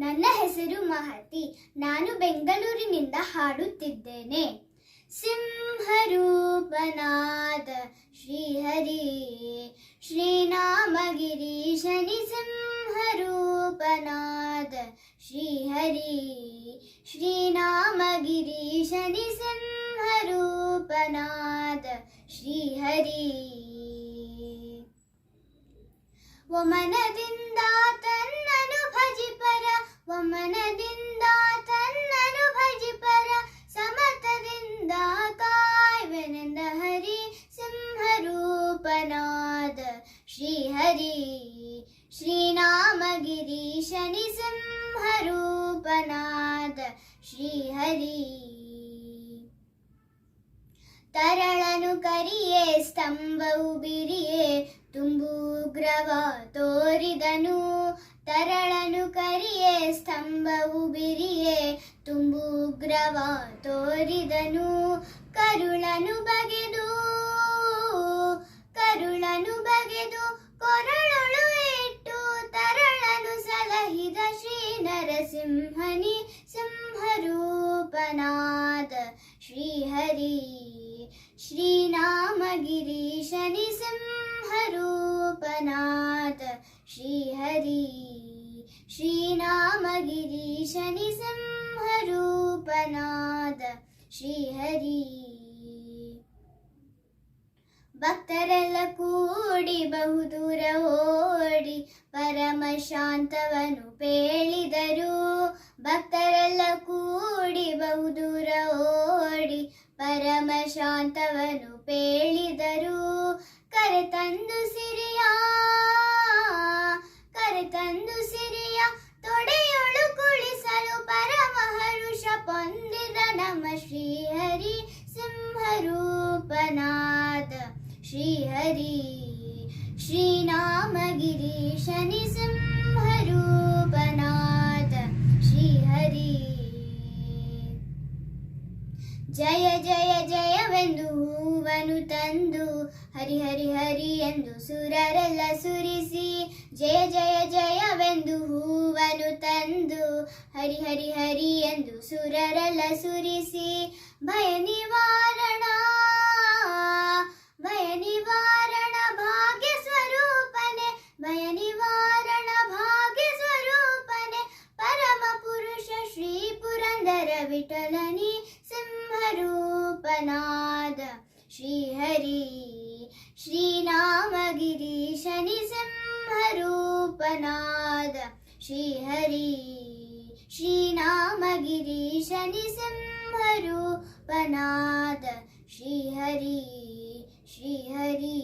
ನನ್ನ ಹೆಸರು ಮಹತಿ. ನಾನು ಬೆಂಗಳೂರಿನಿಂದ ಹಾಡುತ್ತಿದ್ದೇನೆ. ಸಿಂಹರೂಪನಾದ ಶ್ರೀಹರಿ ಶ್ರೀನಾಮಗಿರೀಶನಿ ಸಿಂಹರೂಪನಾದ ಶ್ರೀಹರಿ ಶ್ರೀನಾಮಗಿರೀಶನಿ ಸಿಂಹರೂಪನಾದ ಶ್ರೀಹರಿ. ಒಮನದಿಂದ ಒಮನದಿಂದ ತನ್ನನು ಭಜಿಪರ ಸಮತದಿಂದ ಕಾಯ್ವೆನೆಂದ ಹರಿ ಸಿಂಹರೂಪನಾದ ಶ್ರೀಹರಿ. ಶ್ರೀನಾಮಗಿರೀಶನಿ ಸಿಂಹರೂಪನಾದ ಶ್ರೀಹರಿ. ತರಳನು ಕರಿಯೇ, ಸ್ತಂಭವು ಬಿರಿಯೇ ತುಂಬುಗ್ರವ ತೋರಿದನು. ಕರಿಯೇ ಸ್ತಂಭವು ಬಿರಿಯೇ ತುಂಬುಗ್ರವ ತೋರಿದನು, ಕರುಳನು ಬಗೆದು ಕರುಳನು ಬಗೆದು ಕೊರಳೊಳು ಇಟ್ಟು, ತರಳನು ಸಲಹಿದ ಶ್ರೀ ನರಸಿಂಹನಿ ಸಿಂಹರೂಪನಾದ ಶ್ರೀಹರಿ ಶ್ರೀನಾಮಗಿರೀಶನಿ ಸಿಂಹರೂಪನಾದ ಸಿಂಹರೂಪನಾದ ಶ್ರೀಹರಿ. ಭಕ್ತರೆಲ್ಲ ಕೂಡಿ ಬಹುದೂರ ಓಡಿ ಪರಮ ಶಾಂತವನು ಪೇಳಿದರು. ಭಕ್ತರೆಲ್ಲ ಕೂಡಿ ಬಹುದೂರ ಓಡಿ ಪರಮ ಶಾಂತವನು ಪೇಳಿದರು. ಕರೆತಂದು ಸಿರಿಯ ಶ್ರೀಹರಿ ಶ್ರೀನಾಮಗಿರೀಶನಿ ಶ್ರೀ ಹರಿ ಜಯ ಜಯ, ಜಯವೆಂದು ಹೂವನು ತಂದು ಹರಿ ಹರಿ ಹರಿ ಎಂದು ಸುರರೆಲ್ಲ ಸುರಿಸಿ. ಜಯ ಜಯ, ಜಯವೆಂದು ಹೂವನು ತಂದು ಹರಿ ಹರಿ ಹರಿ ಎಂದು ಸುರರೆಲ್ಲ ಸುರಿಸಿ. ಭಯ ನಿವಾರಣ ಪುರಂದರ ವಿಠಲನಿ ಸಿಂಹರೂಪನಾದ ಶ್ರೀಹರಿ. ಶ್ರೀನಾಮಗಿರೀಶನಿ ಸಿಂಹರೂಪನಾದ ಶ್ರೀಹರಿ. ಶ್ರೀನಾಮಗಿರೀಶನಿ ಸಿಂಹರೂಪನಾದ ಶ್ರೀಹರಿ. ಶ್ರೀಹರಿ.